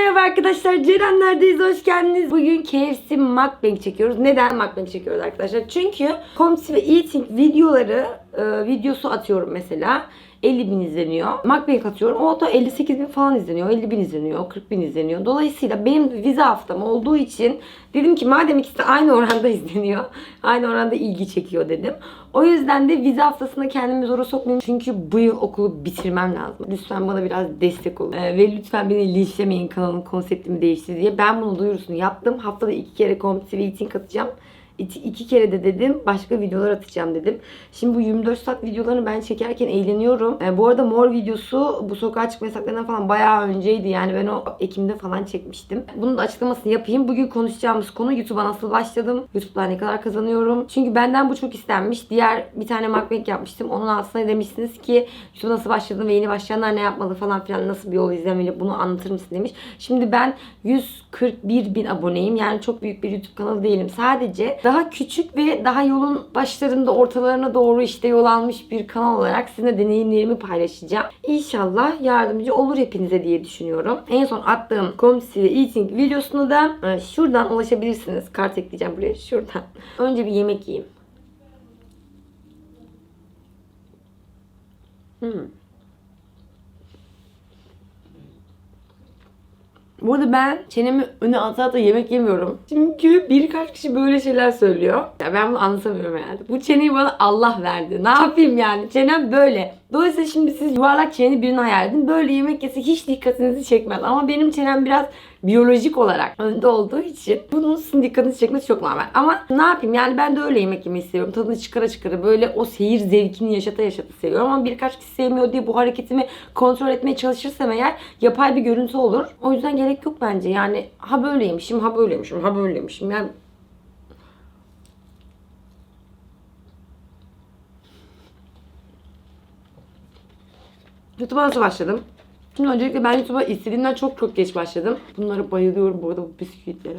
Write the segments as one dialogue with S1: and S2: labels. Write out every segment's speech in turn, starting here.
S1: merhaba arkadaşlar. Cerenler'deyiz. Hoş geldiniz. Bugün KFC mukbang çekiyoruz. Neden mukbang çekiyoruz arkadaşlar? Çünkü Comsi ve Eating videoları e, videosu atıyorum mesela. 50 bin izleniyor. Mukbang atıyorum. O da 58 bin falan izleniyor. 50 bin izleniyor. 40 bin izleniyor. Dolayısıyla benim vize haftam olduğu için dedim ki madem ikisi aynı oranda izleniyor. Aynı oranda ilgi çekiyor dedim. O yüzden de vize haftasında kendimi zora sokmayayım. Çünkü bu yıl okulu bitirmem lazım. Lütfen bana biraz destek olun. Ee, ve lütfen beni linçlemeyin kanalın konseptimi değiştir diye. Ben bunu duyurusunu yaptım. Haftada iki kere Comsi ve Eating atacağım. İki, kere de dedim başka videolar atacağım dedim. Şimdi bu 24 saat videolarını ben çekerken eğleniyorum. Ee, bu arada mor videosu bu sokağa çıkma yasaklarından falan bayağı önceydi. Yani ben o Ekim'de falan çekmiştim. Bunun da açıklamasını yapayım. Bugün konuşacağımız konu YouTube'a nasıl başladım? YouTube'da ne kadar kazanıyorum? Çünkü benden bu çok istenmiş. Diğer bir tane mukbang yapmıştım. Onun altına demişsiniz ki YouTube'a nasıl başladın ve yeni başlayanlar ne yapmalı falan filan nasıl bir yol izlemeli bunu anlatır mısın demiş. Şimdi ben 141 bin aboneyim. Yani çok büyük bir YouTube kanalı değilim. Sadece daha küçük ve daha yolun başlarında ortalarına doğru işte yol almış bir kanal olarak sizinle deneyimlerimi paylaşacağım. İnşallah yardımcı olur hepinize diye düşünüyorum. En son attığım ve Eating videosunu da e, şuradan ulaşabilirsiniz. Kart ekleyeceğim buraya şuradan. Önce bir yemek yiyeyim. Hmm. Bu arada ben çenemi öne ata ata yemek yemiyorum. Çünkü birkaç kişi böyle şeyler söylüyor. Ya ben bunu anlatamıyorum herhalde. Bu çeneyi bana Allah verdi. Ne yapayım yani? Çenem böyle. Dolayısıyla şimdi siz yuvarlak çeneli birini hayal edin. Böyle yemek yese hiç dikkatinizi çekmez. Ama benim çenem biraz biyolojik olarak önde olduğu için bunun sizin çekmesi çok normal. Ama ne yapayım yani ben de öyle yemek yemeyi seviyorum. Tadını çıkara çıkara böyle o seyir zevkini yaşata yaşata seviyorum. Ama birkaç kişi sevmiyor diye bu hareketimi kontrol etmeye çalışırsam eğer yapay bir görüntü olur. O yüzden gerek yok bence. Yani ha böyleymişim, ha böyleymişim, ha böyleymişim. Yani YouTube'a nasıl başladım? Şimdi öncelikle ben YouTube'a istediğimden çok çok geç başladım. Bunlara bayılıyorum bu arada bu bisküvitlere.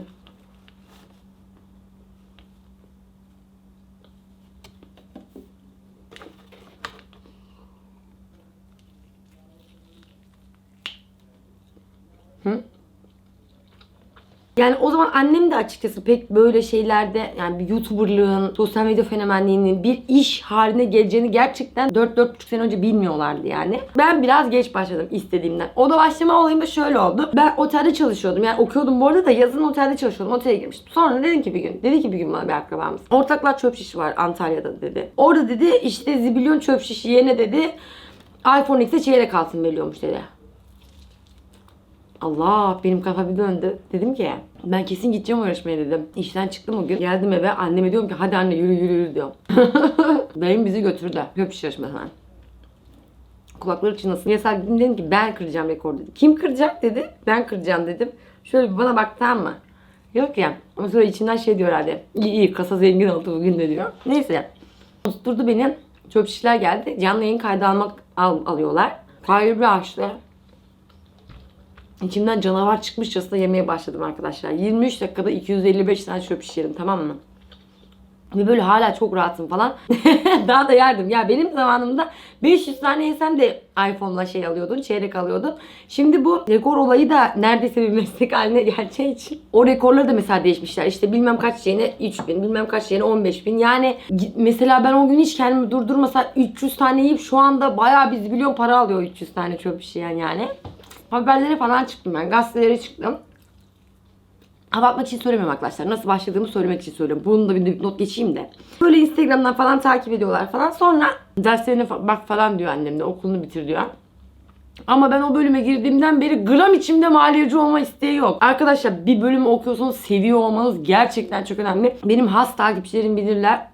S1: Yani o zaman annem de açıkçası pek böyle şeylerde yani bir YouTuber'lığın, sosyal medya fenomenliğinin bir iş haline geleceğini gerçekten 4-4,5 sene önce bilmiyorlardı yani. Ben biraz geç başladım istediğimden. O da başlama olayım da şöyle oldu. Ben otelde çalışıyordum. Yani okuyordum bu arada da yazın otelde çalışıyordum. Otele girmiştim. Sonra dedim ki bir gün, dedi ki bir gün bana bir akrabamız. Ortaklar çöp şişi var Antalya'da dedi. Orada dedi işte zibilyon çöp şişi yerine dedi iPhone X'e çeyrek altın veriyormuş dedi. Allah benim kafa bir döndü. Dedim ki ben kesin gideceğim o yarışmaya dedim. İşten çıktım o gün. Geldim eve anneme diyorum ki hadi anne yürü yürü yürü diyorum. Dayım bizi götürdü. Köpüş yarışmasına. Kulakları çınlasın. Yasak dedim, dedim ki ben kıracağım rekor dedi. Kim kıracak dedi. Ben kıracağım dedim. Şöyle bir bana bak tamam mı? Yok ya. Ama sonra içinden şey diyor herhalde. İyi iyi kasa zengin oldu bugün de diyor. Neyse. Usturdu beni. Çöp şişler geldi. Canlı yayın kaydı almak al, alıyorlar. Kaydı bir açtı. İçimden canavar çıkmışçasına yemeye başladım arkadaşlar. 23 dakikada 255 tane çöp yedim tamam mı? Ve böyle hala çok rahatım falan. Daha da yerdim. Ya benim zamanımda 500 tane yesen de iPhone'la şey alıyordun, çeyrek alıyordun. Şimdi bu rekor olayı da neredeyse bir meslek haline geleceği için o rekorları da mesela değişmişler. İşte bilmem kaç şeyine 3000, bilmem kaç şeyine 15000. Yani mesela ben o gün hiç kendimi durdurmasam 300 tane yiyip şu anda bayağı biz milyon para alıyor 300 tane çöp şiş yiyen yani. Haberlere falan çıktım ben. Gazetelere çıktım. Hava için söylemiyorum arkadaşlar. Nasıl başladığımı söylemek için söylüyorum. Bunu da bir not geçeyim de. Böyle Instagram'dan falan takip ediyorlar falan. Sonra derslerine bak falan diyor annem de. Okulunu bitir diyor. Ama ben o bölüme girdiğimden beri gram içimde maliyeci olma isteği yok. Arkadaşlar bir bölümü okuyorsanız seviyor olmanız gerçekten çok önemli. Benim has takipçilerim bilirler.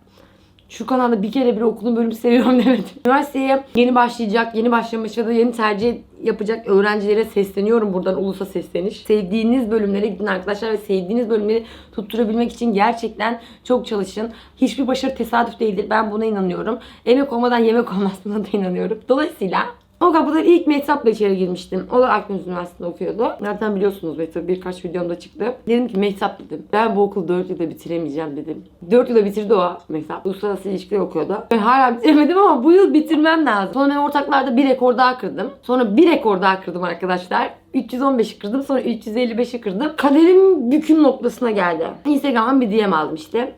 S1: Şu kanalda bir kere bir okulun bölümü seviyorum demedim. Üniversiteye yeni başlayacak, yeni başlamış ya da yeni tercih yapacak öğrencilere sesleniyorum buradan ulusa sesleniş. Sevdiğiniz bölümlere gidin arkadaşlar ve sevdiğiniz bölümleri tutturabilmek için gerçekten çok çalışın. Hiçbir başarı tesadüf değildir. Ben buna inanıyorum. Emek olmadan yemek olmaz da inanıyorum. Dolayısıyla O kapıda ilk Mehtap'la içeri girmiştim. O da Akdeniz Üniversitesi'nde okuyordu. Zaten biliyorsunuz Mehtap birkaç videomda çıktı. Dedim ki Mehtap dedim. Ben bu okulu 4 yılda bitiremeyeceğim dedim. 4 yılda bitirdi o Mehtap. Uluslararası ilişkiler okuyordu. Ben hala bitiremedim ama bu yıl bitirmem lazım. Sonra ben ortaklarda bir rekor daha kırdım. Sonra bir rekor daha kırdım arkadaşlar. 315'i kırdım sonra 355'i kırdım. Kaderim büküm noktasına geldi. Instagram'dan bir DM aldım işte.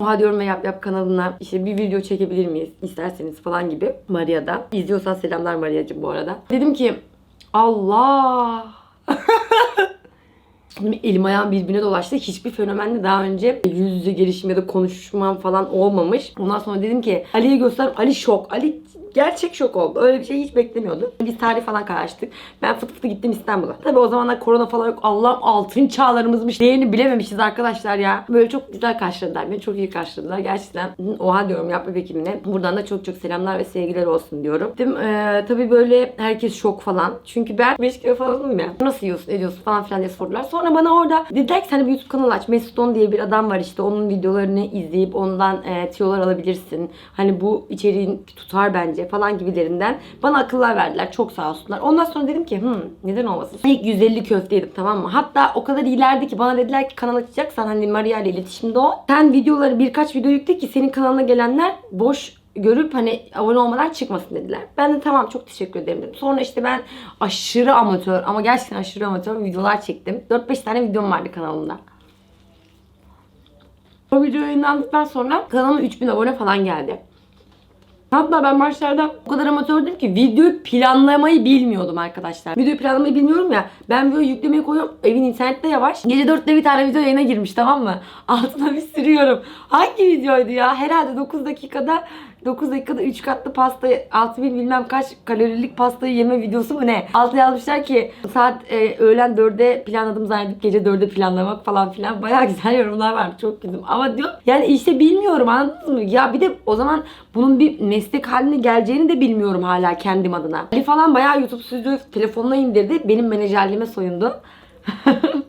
S1: Oha diyorum ve yap yap kanalına işte bir video çekebilir miyiz isterseniz falan gibi Maria'da. İzliyorsan selamlar Maria'cığım bu arada. Dedim ki Allah Şimdi elim ayağım birbirine dolaştı. Hiçbir fenomenle daha önce yüz yüze gelişim ya da konuşmam falan olmamış. Ondan sonra dedim ki Ali'ye göster. Ali şok. Ali gerçek şok oldu. Öyle bir şey hiç beklemiyordu. Biz tarih falan karıştık. Ben fıtı fıtı gittim İstanbul'a. Tabii o zamanlar korona falan yok. Allah'ım altın çağlarımızmış. Değerini bilememişiz arkadaşlar ya. Böyle çok güzel karşıladılar. Beni çok iyi karşıladılar. Gerçekten oha diyorum yapma ekibine. Buradan da çok çok selamlar ve sevgiler olsun diyorum. Dedim ee, tabii böyle herkes şok falan. Çünkü ben 5 kilo falanım ya. Nasıl yiyorsun ediyorsun falan filan diye sordular. Sonra bana orada dediler ki sen bir YouTube kanalı aç. Mesut On diye bir adam var işte. Onun videolarını izleyip ondan e, tiyolar alabilirsin. Hani bu içeriğin tutar bence falan gibilerinden. Bana akıllar verdiler. Çok sağ olsunlar. Ondan sonra dedim ki hmm, neden olmasın. İlk 150 köfte yedim tamam mı? Hatta o kadar iyilerdi ki bana dediler ki kanal açacaksan hani Maria ile iletişimde ol. Sen videoları birkaç video yükle ki senin kanalına gelenler boş görüp hani abone olmadan çıkmasın dediler. Ben de tamam çok teşekkür ederim dedim. Sonra işte ben aşırı amatör ama gerçekten aşırı amatör videolar çektim. 4-5 tane videom vardı kanalımda. O video yayınlandıktan sonra kanalıma 3000 abone falan geldi. Hatta ben başlarda o kadar amatördüm ki videoyu planlamayı bilmiyordum arkadaşlar. Videoyu planlamayı bilmiyorum ya. Ben videoyu yüklemeye koyuyorum. Evin internette yavaş. Gece 4'te bir tane video yayına girmiş tamam mı? Altına bir sürüyorum. Hangi videoydu ya? Herhalde 9 dakikada 9 dakikada 3 katlı pasta 6000 bilmem kaç kalorilik pastayı yeme videosu mu ne? Altta yazmışlar ki saat e, öğlen 4'e planladım zannedip gece 4'e planlamak falan filan. Bayağı güzel yorumlar vardı. Çok güldüm. Ama diyor yani işte bilmiyorum anladınız mı? Ya bir de o zaman bunun bir meslek haline geleceğini de bilmiyorum hala kendim adına. Ali falan bayağı YouTube stüdyo telefonuna indirdi. Benim menajerliğime soyundu.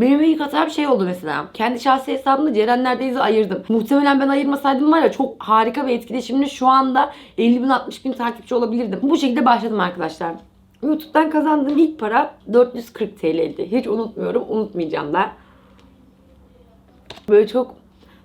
S1: Benim ilk hatam şey oldu mesela. Kendi şahsi hesabımda Ceren neredeyse ayırdım. Muhtemelen ben ayırmasaydım var ya çok harika bir etkileşimle şu anda 50 bin 60 bin takipçi olabilirdim. Bu şekilde başladım arkadaşlar. YouTube'dan kazandığım ilk para 440 TL'ydi. Hiç unutmuyorum, unutmayacağım da. Böyle çok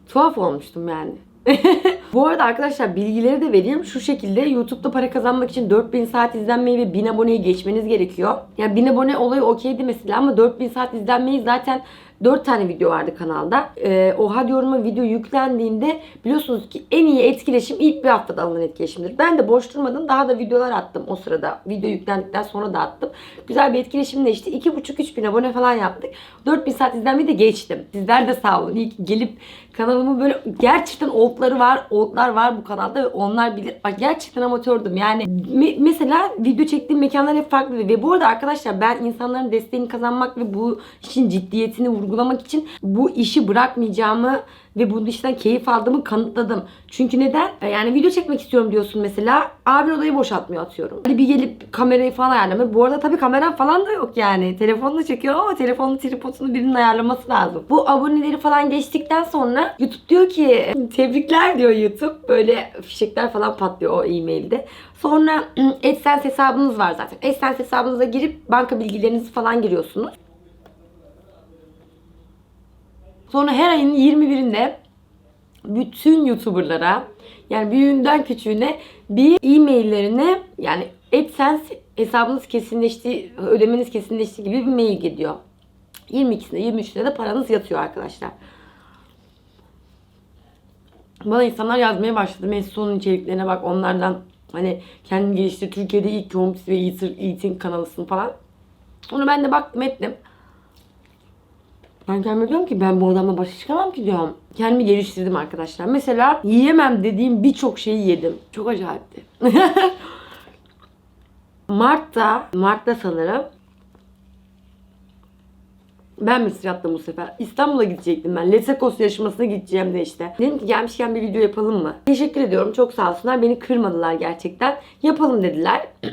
S1: tuhaf olmuştum yani. Bu arada arkadaşlar bilgileri de vereyim. Şu şekilde YouTube'da para kazanmak için 4000 saat izlenmeyi ve 1000 aboneyi geçmeniz gerekiyor. Yani 1000 abone olayı okeydi mesela ama 4000 saat izlenmeyi zaten 4 tane video vardı kanalda. Ee, oha diyorum'a video yüklendiğinde biliyorsunuz ki en iyi etkileşim ilk bir haftada alınan etkileşimdir. Ben de boş durmadım. Daha da videolar attım o sırada. Video yüklendikten sonra da attım. Güzel bir etkileşimle işte 2,5-3 bin abone falan yaptık. 4000 saat izlenmeyi de geçtim. Sizler de sağ olun. İyi gelip kanalımı böyle gerçekten oldları var. Oldlar var bu kanalda ve onlar bilir. Bak gerçekten amatördüm. Yani me- mesela video çektiğim mekanlar hep farklıydı. Ve bu arada arkadaşlar ben insanların desteğini kazanmak ve bu işin ciddiyetini vurgulamak için bu işi bırakmayacağımı ve bu işten keyif aldığımı kanıtladım. Çünkü neden? E, Yani video çekmek istiyorum diyorsun mesela. Abi odayı boşaltmıyor atıyorum. Hani bir gelip kamerayı falan ayarlamıyor. Bu arada tabii kameram falan da yok yani. Telefonla çekiyor ama telefonun tripodunu birinin ayarlaması lazım. Bu aboneleri falan geçtikten sonra YouTube diyor ki tebrikler diyor YouTube. Böyle fişekler falan patlıyor o e-mailde. Sonra AdSense hesabınız var zaten. AdSense hesabınıza girip banka bilgilerinizi falan giriyorsunuz. Sonra her ayın 21'inde bütün YouTuber'lara yani büyüğünden küçüğüne bir e-maillerine yani AdSense hesabınız kesinleşti, ödemeniz kesinleşti gibi bir mail gidiyor. 22'sinde 23'ünde de paranız yatıyor arkadaşlar. Bana insanlar yazmaya başladı. Mesut'un içeriklerine bak onlardan hani kendini geliştir. Türkiye'de ilk home ve eating kanalısın falan. Onu ben de baktım ettim. Ben kendime diyorum ki ben bu adamla başa çıkamam ki diyorum. Kendimi geliştirdim arkadaşlar. Mesela yiyemem dediğim birçok şeyi yedim. Çok acayipti. Mart'ta, Mart'ta sanırım ben Mısır yaptım bu sefer. İstanbul'a gidecektim ben. Lesekos yarışmasına gideceğim de işte. Dedim ki gelmişken bir video yapalım mı? Teşekkür ediyorum. Çok sağ olsunlar. Beni kırmadılar gerçekten. Yapalım dediler.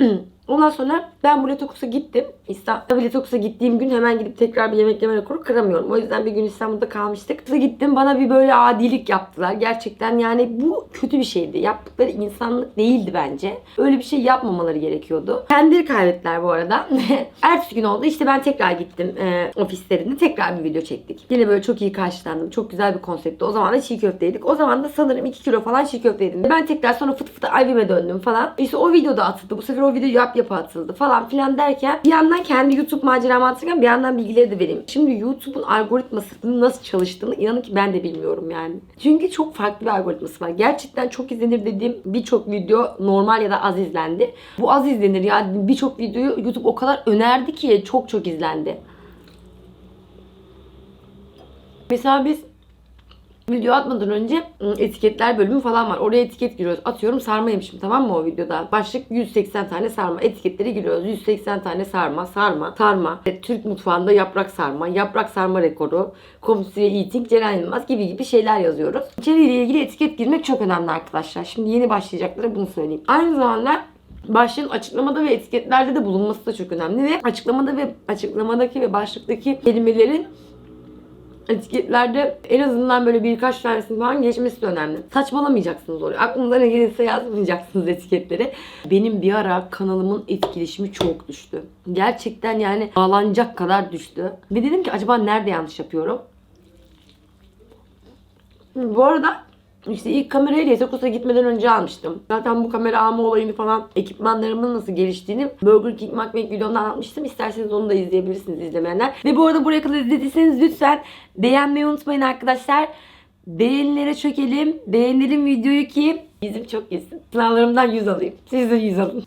S1: Ondan sonra ben bu Letokus'a gittim. İstanbul'a Letokus'a gittiğim gün hemen gidip tekrar bir yemek yeme rekoru kıramıyorum. O yüzden bir gün İstanbul'da kalmıştık. Kısa gittim bana bir böyle adilik yaptılar. Gerçekten yani bu kötü bir şeydi. Yaptıkları insanlık değildi bence. Öyle bir şey yapmamaları gerekiyordu. Kendileri kaybettiler bu arada. Ertesi gün oldu. İşte ben tekrar gittim e, ofislerinde. Tekrar bir video çektik. Yine böyle çok iyi karşılandım. Çok güzel bir konseptti. O zaman da çiğ köfteydik. O zaman da sanırım 2 kilo falan çiğ köfte yedim. Ben tekrar sonra fıt fıt albüme döndüm falan. İşte o videoda atıldı. Bu sefer o video yap yapa atıldı falan filan derken bir yandan kendi YouTube maceramı anlatırken bir yandan bilgileri de vereyim. Şimdi YouTube'un algoritmasının nasıl çalıştığını inanın ki ben de bilmiyorum yani. Çünkü çok farklı bir algoritması var. Gerçekten çok izlenir dediğim birçok video normal ya da az izlendi. Bu az izlenir ya birçok videoyu YouTube o kadar önerdi ki çok çok izlendi. Mesela biz video atmadan önce ıı, etiketler bölümü falan var. Oraya etiket giriyoruz. Atıyorum sarma yemişim tamam mı o videoda? Başlık 180 tane sarma. Etiketleri giriyoruz. 180 tane sarma, sarma, sarma. E, Türk mutfağında yaprak sarma, yaprak sarma rekoru, komşuya eating, Ceren Yılmaz gibi gibi şeyler yazıyoruz. İçeriğiyle ilgili etiket girmek çok önemli arkadaşlar. Şimdi yeni başlayacaklara bunu söyleyeyim. Aynı zamanda başlığın açıklamada ve etiketlerde de bulunması da çok önemli ve açıklamada ve açıklamadaki ve başlıktaki kelimelerin etiketlerde en azından böyle birkaç tanesinin falan geçmesi önemli. Saçmalamayacaksınız oraya. Aklınıza ne gelirse yazmayacaksınız etiketleri. Benim bir ara kanalımın etkileşimi çok düştü. Gerçekten yani bağlanacak kadar düştü. Ve dedim ki acaba nerede yanlış yapıyorum? Bu arada işte ilk kamerayı Letokus'a gitmeden önce almıştım. Zaten bu kamera alma olayını falan ekipmanlarımın nasıl geliştiğini Burger King McMake videomda anlatmıştım. İsterseniz onu da izleyebilirsiniz izlemeyenler. Ve bu arada buraya kadar izlediyseniz lütfen beğenmeyi unutmayın arkadaşlar. Beğenilere çökelim. Beğenelim videoyu ki bizim çok gitsin. Sınavlarımdan 100 alayım. Siz de 100 alın.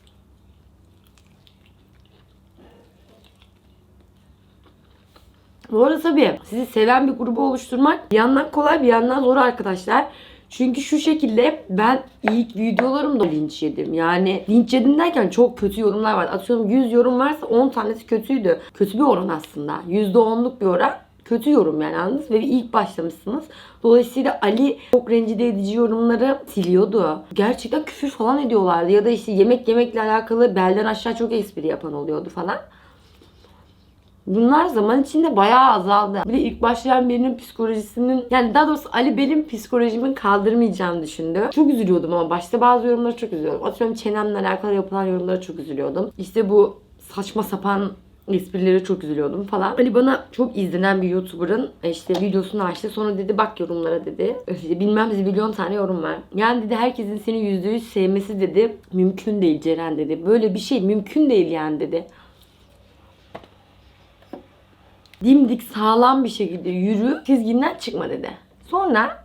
S1: Bu arada tabii sizi seven bir grubu oluşturmak bir yandan kolay bir yandan zor arkadaşlar. Çünkü şu şekilde ben ilk videolarımda linç yedim. Yani linç yedim derken çok kötü yorumlar var. Atıyorum 100 yorum varsa 10 tanesi kötüydü. Kötü bir oran aslında. %10'luk bir oran. Kötü yorum yani anladınız ve ilk başlamışsınız. Dolayısıyla Ali çok rencide edici yorumları siliyordu. Gerçekten küfür falan ediyorlardı. Ya da işte yemek yemekle alakalı belden aşağı çok espri yapan oluyordu falan. Bunlar zaman içinde bayağı azaldı. Bir de ilk başlayan birinin psikolojisinin yani daha doğrusu Ali benim psikolojimin kaldırmayacağını düşündü. Çok üzülüyordum ama başta bazı yorumlara çok üzülüyordum. Atıyorum çenemle alakalı yapılan yorumlara çok üzülüyordum. İşte bu saçma sapan esprilere çok üzülüyordum falan. Ali bana çok izlenen bir YouTuber'ın işte videosunu açtı. Sonra dedi bak yorumlara dedi. İşte bilmem milyon tane yorum var. Yani dedi herkesin seni %100 sevmesi dedi. Mümkün değil Ceren dedi. Böyle bir şey mümkün değil yani dedi dimdik sağlam bir şekilde yürü çizginden çıkma dedi. Sonra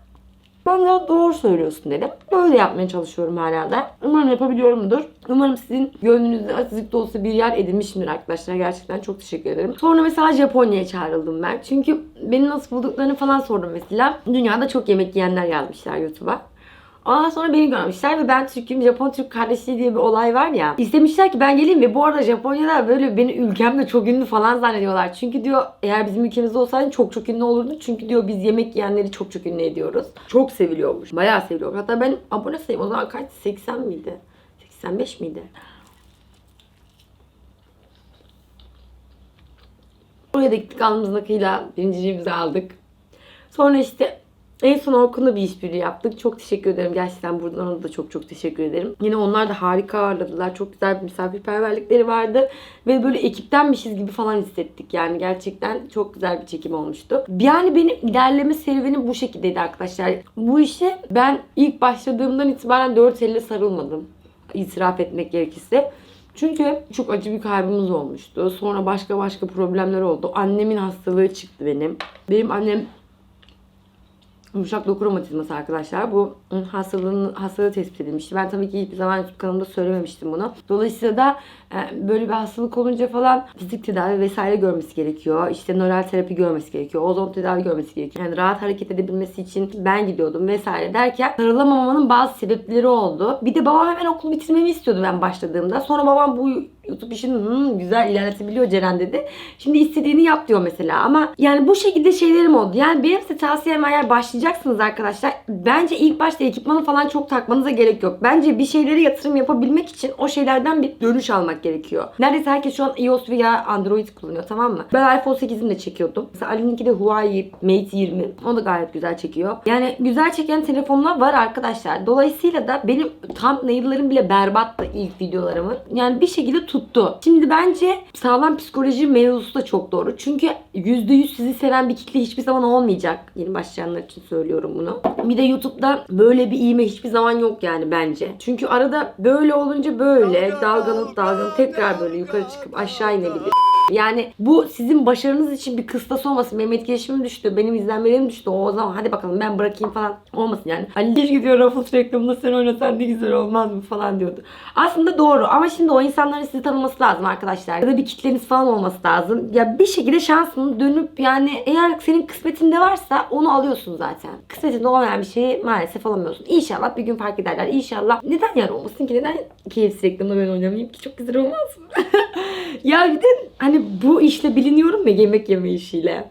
S1: ben de doğru söylüyorsun dedim. Böyle yapmaya çalışıyorum hala da. Umarım yapabiliyorumdur. Umarım sizin gönlünüzde azıcık da olsa bir yer edinmişimdir arkadaşlar. Gerçekten çok teşekkür ederim. Sonra mesela Japonya'ya çağrıldım ben. Çünkü beni nasıl bulduklarını falan sordum mesela. Dünyada çok yemek yiyenler yazmışlar YouTube'a. Ondan sonra beni görmüşler ve ben Türk'üm, Japon Türk kardeşliği diye bir olay var ya. İstemişler ki ben geleyim ve bu arada Japonya'da böyle beni ülkemde çok ünlü falan zannediyorlar. Çünkü diyor eğer bizim ülkemizde olsaydın çok çok ünlü olurdun. Çünkü diyor biz yemek yiyenleri çok çok ünlü ediyoruz. Çok seviliyormuş. Bayağı seviliyor. Hatta ben abone sayım o zaman kaç? 80 miydi? 85 miydi? Oraya da gittik alnımızın akıyla birinciliğimizi aldık. Sonra işte en son Orkun'la bir işbirliği yaptık. Çok teşekkür ederim. Gerçekten buradan ona da çok çok teşekkür ederim. Yine onlar da harika ağırladılar. Çok güzel bir misafirperverlikleri vardı. Ve böyle ekiptenmişiz gibi falan hissettik. Yani gerçekten çok güzel bir çekim olmuştu. Yani benim ilerleme serüvenim bu şekildeydi arkadaşlar. Bu işe ben ilk başladığımdan itibaren dört elle sarılmadım. İtiraf etmek gerekirse. Çünkü çok acı bir kaybımız olmuştu. Sonra başka başka problemler oldu. Annemin hastalığı çıktı benim. Benim annem Yumuşak doku romatizması arkadaşlar. Bu hastalığın hastalığı tespit edilmişti. Ben tabii ki hiçbir zaman YouTube kanalımda söylememiştim bunu. Dolayısıyla da e, böyle bir hastalık olunca falan fizik tedavi vesaire görmesi gerekiyor. İşte nöral terapi görmesi gerekiyor. Ozon tedavi görmesi gerekiyor. Yani rahat hareket edebilmesi için ben gidiyordum vesaire derken sarılamamanın bazı sebepleri oldu. Bir de babam hemen okul bitirmemi istiyordu ben başladığımda. Sonra babam bu YouTube işini hmm, güzel ilerletebiliyor Ceren dedi. Şimdi istediğini yap diyor mesela. Ama yani bu şekilde şeylerim oldu. Yani benim size tavsiyem eğer başlayacaksınız arkadaşlar. Bence ilk başta başta ekipmanı falan çok takmanıza gerek yok. Bence bir şeylere yatırım yapabilmek için o şeylerden bir dönüş almak gerekiyor. Neredeyse herkes şu an iOS veya Android kullanıyor tamam mı? Ben iPhone 8'ini de çekiyordum. Mesela Ali'ninki de Huawei Mate 20. O da gayet güzel çekiyor. Yani güzel çeken telefonlar var arkadaşlar. Dolayısıyla da benim thumbnail'larım bile berbattı ilk videolarımın. Yani bir şekilde tuttu. Şimdi bence sağlam psikoloji mevzusu da çok doğru. Çünkü %100 sizi seven bir kitle hiçbir zaman olmayacak. Yeni başlayanlar için söylüyorum bunu. Bir de YouTube'da böyle bir iğme hiçbir zaman yok yani bence. Çünkü arada böyle olunca böyle dalgalanıp dalgalanıp tekrar böyle yukarı çıkıp aşağı inebilir. Yani bu sizin başarınız için bir kıstas olmasın. Benim etkileşimim düştü. Benim izlenmelerim düştü. O zaman hadi bakalım ben bırakayım falan olmasın yani. Ali bir gidiyor Ruffles reklamında sen oynasan ne güzel olmaz mı falan diyordu. Aslında doğru ama şimdi o insanların sizi tanıması lazım arkadaşlar. Ya da bir kitleniz falan olması lazım. Ya bir şekilde şansını dönüp yani eğer senin kısmetinde varsa onu alıyorsun zaten. Kısmetinde olmayan bir şeyi maalesef alamıyorsun. İnşallah bir gün fark ederler. İnşallah. Neden yani olmasın ki? Neden KFC reklamında ben oynamayayım ki? Çok güzel olmaz mı? ya bir de hani bu işle biliniyorum ya yemek yeme işiyle.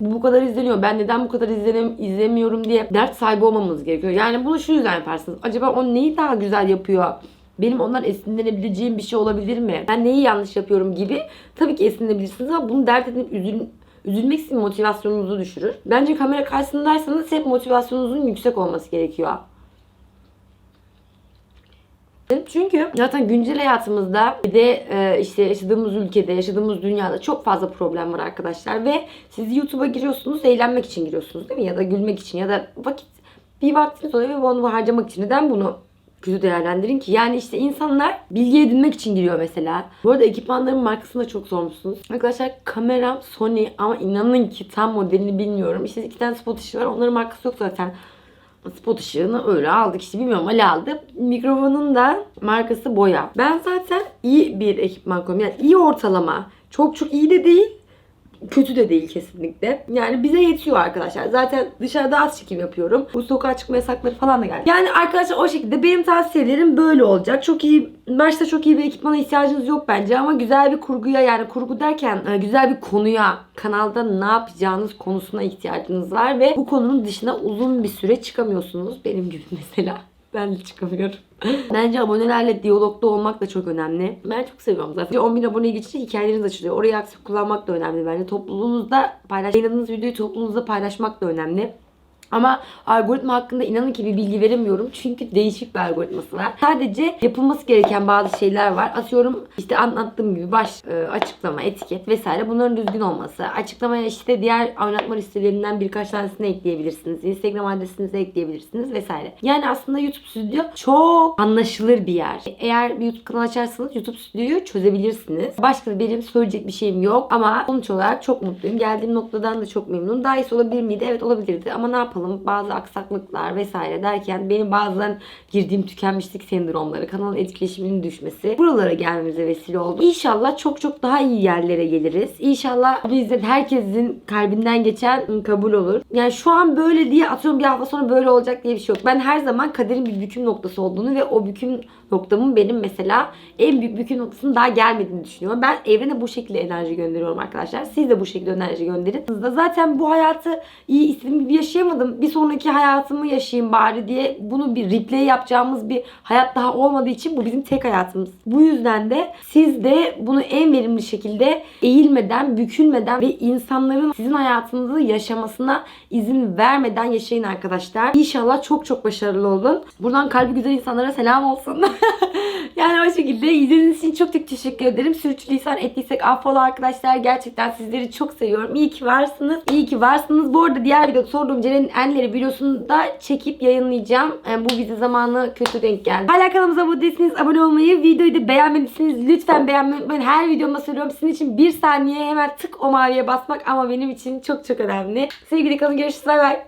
S1: Bu bu kadar izleniyor. Ben neden bu kadar izlenem izlemiyorum diye dert sahibi olmamamız gerekiyor. Yani bunu şu yüzden yaparsınız. Acaba o neyi daha güzel yapıyor? Benim ondan esinlenebileceğim bir şey olabilir mi? Ben neyi yanlış yapıyorum gibi. Tabii ki esinlenebilirsiniz ama bunu dert edip üzül, üzülmek sizin motivasyonunuzu düşürür. Bence kamera karşısındaysanız hep motivasyonunuzun yüksek olması gerekiyor. Çünkü zaten güncel hayatımızda bir de e, işte yaşadığımız ülkede, yaşadığımız dünyada çok fazla problem var arkadaşlar ve siz YouTube'a giriyorsunuz, eğlenmek için giriyorsunuz değil mi? Ya da gülmek için ya da vakit bir vaktiniz oluyor ve onu harcamak için. Neden bunu kötü değerlendirin ki? Yani işte insanlar bilgi edinmek için giriyor mesela. Bu arada ekipmanların markasını da çok sormuşsunuz. Arkadaşlar kameram Sony ama inanın ki tam modelini bilmiyorum. İşte iki tane spot ışığı var. Onların markası yok zaten spot ışığını öyle aldık işte bilmiyorum Ali aldı. Mikrofonun da markası Boya. Ben zaten iyi bir ekipman koyuyorum. Yani iyi ortalama. Çok çok iyi de değil. Kötü de değil kesinlikle. Yani bize yetiyor arkadaşlar. Zaten dışarıda az çekim yapıyorum. Bu sokağa çıkma yasakları falan da geldi. Yani arkadaşlar o şekilde benim tavsiyelerim böyle olacak. Çok iyi, başta çok iyi bir ekipmana ihtiyacınız yok bence ama güzel bir kurguya yani kurgu derken e, güzel bir konuya kanalda ne yapacağınız konusuna ihtiyacınız var ve bu konunun dışına uzun bir süre çıkamıyorsunuz. Benim gibi mesela. Ben de çıkamıyorum. Bence abonelerle diyalogda olmak da çok önemli. Ben çok seviyorum zaten. 10 bin aboneye geçince hikayeleriniz açılıyor. Orayı aktif kullanmak da önemli bence. Topluluğunuzda paylaş, yayınladığınız videoyu topluluğunuzda paylaşmak da önemli. Ama algoritma hakkında inanın ki bir bilgi veremiyorum. Çünkü değişik bir algoritması var. Sadece yapılması gereken bazı şeyler var. Atıyorum işte anlattığım gibi baş, e, açıklama, etiket vesaire bunların düzgün olması. Açıklamaya işte diğer oynatma listelerinden birkaç tanesini ekleyebilirsiniz. Instagram adresinizi ekleyebilirsiniz vesaire. Yani aslında YouTube Studio çok anlaşılır bir yer. Eğer bir YouTube kanalı açarsanız YouTube Studio'yu çözebilirsiniz. Başka benim söyleyecek bir şeyim yok ama sonuç olarak çok mutluyum. Geldiğim noktadan da çok memnunum. Daha iyisi olabilir miydi? Evet olabilirdi ama ne yapalım? Bazı aksaklıklar vesaire derken benim bazen girdiğim tükenmişlik sendromları, kanalın etkileşiminin düşmesi buralara gelmemize vesile oldu. İnşallah çok çok daha iyi yerlere geliriz. İnşallah bunu izleyen herkesin kalbinden geçen kabul olur. Yani şu an böyle diye atıyorum bir hafta sonra böyle olacak diye bir şey yok. Ben her zaman kaderin bir büküm noktası olduğunu ve o büküm noktamın benim mesela en büyük büküm noktasının daha gelmediğini düşünüyorum. Ben evrene bu şekilde enerji gönderiyorum arkadaşlar. Siz de bu şekilde enerji gönderin. Zaten bu hayatı iyi istediğim gibi yaşayamadım. Bir sonraki hayatımı yaşayayım bari diye bunu bir replay yapacağımız bir hayat daha olmadığı için bu bizim tek hayatımız. Bu yüzden de siz de bunu en verimli şekilde eğilmeden, bükülmeden ve insanların sizin hayatınızı yaşamasına izin vermeden yaşayın arkadaşlar. İnşallah çok çok başarılı olun. Buradan kalbi güzel insanlara selam olsun. yani o şekilde izlediğiniz için çok çok teşekkür ederim. Sürçülisan ettiysek affola arkadaşlar. Gerçekten sizleri çok seviyorum. İyi ki varsınız. İyi ki varsınız. Bu arada diğer videoda sorduğum Ceren'in enleri videosunu da çekip yayınlayacağım. Yani bu bize zamanı kötü denk geldi. Hala kanalımıza abone değilseniz abone olmayı, videoyu da beğenmediyseniz lütfen beğenmeyi unutmayın. Her videomda söylüyorum. Sizin için bir saniye hemen tık o maviye basmak ama benim için çok çok önemli. Sevgili kalın görüşürüz. Bay bay.